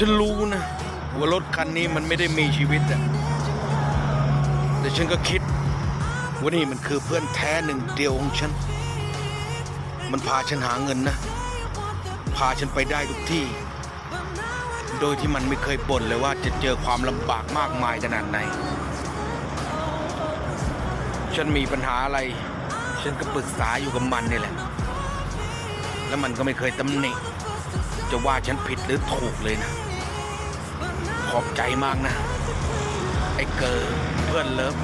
ฉันรู้นะ ว่ารถคันนี้มันไม่ได้มีชีวิตอะแต่ฉันก็คิดว่านี่มันคือเพื่อนแท้หนึ่งเดียวของฉัน มันพาฉันหาเงินนะ พาฉันไปได้ทุกที่ โดยที่มันไม่เคยบ่นเลยว่าจะเจอความลำบากมากมายขนาดไหน ฉันมีปัญหาอะไร ฉันก็ปรึกษาอยู่กับมันนี่แหละ แล้วมันก็ไม่เคยตำหนิจะว่าฉันผิดหรือถูกเลยนะ ขอบใจมากนะ ไอ้เกอร์เพื่อนเลิฟ